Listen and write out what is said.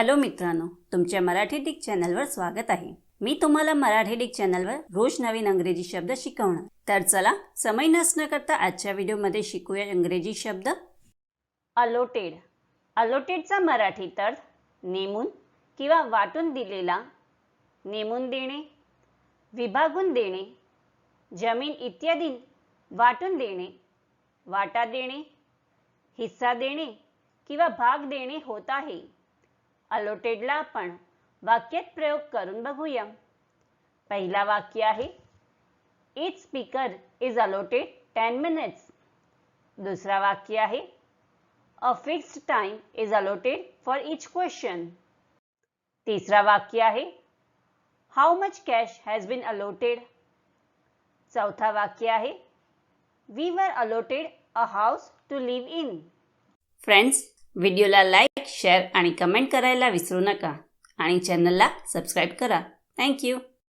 Hello मित्रांनो तुमच्या Marathi Dick चॅनलवर स्वागत आहे. मी तुम्हाला मराठी डिक चॅनलवर रोज नवीन अंग्रेजी शब्द शिकवणार. तर चला समय नसणं करता आजच्या व्हिडिओमध्ये शिकूया इंग्रजी शब्द. अलोटेड अलोटेडचा मराठी तर नेमून किंवा वाटून दिलेला नेमून देणे विभागून देणे जमीन इत्यादी वाटून देणे वाटा देणे हिस्सा देणे किंवा भाग देणे होत आहे. अलोटेडला आपण वाक्यात प्रयोग करून बघूया. पहिला वाक्य आहे each speaker is allotted ten minutes दुसरा वाक्य आहे a fixed time is allotted for each question तिसरा वाक्य आहे how much cash has been allotted चौथा वाक्य आहे we were allotted a house to live in friends व्हिडिओला लाईक शेअर आणि कमेंट करायला विसरू नका. आणि चॅनलला सबस्क्राईब करा. थँक्यू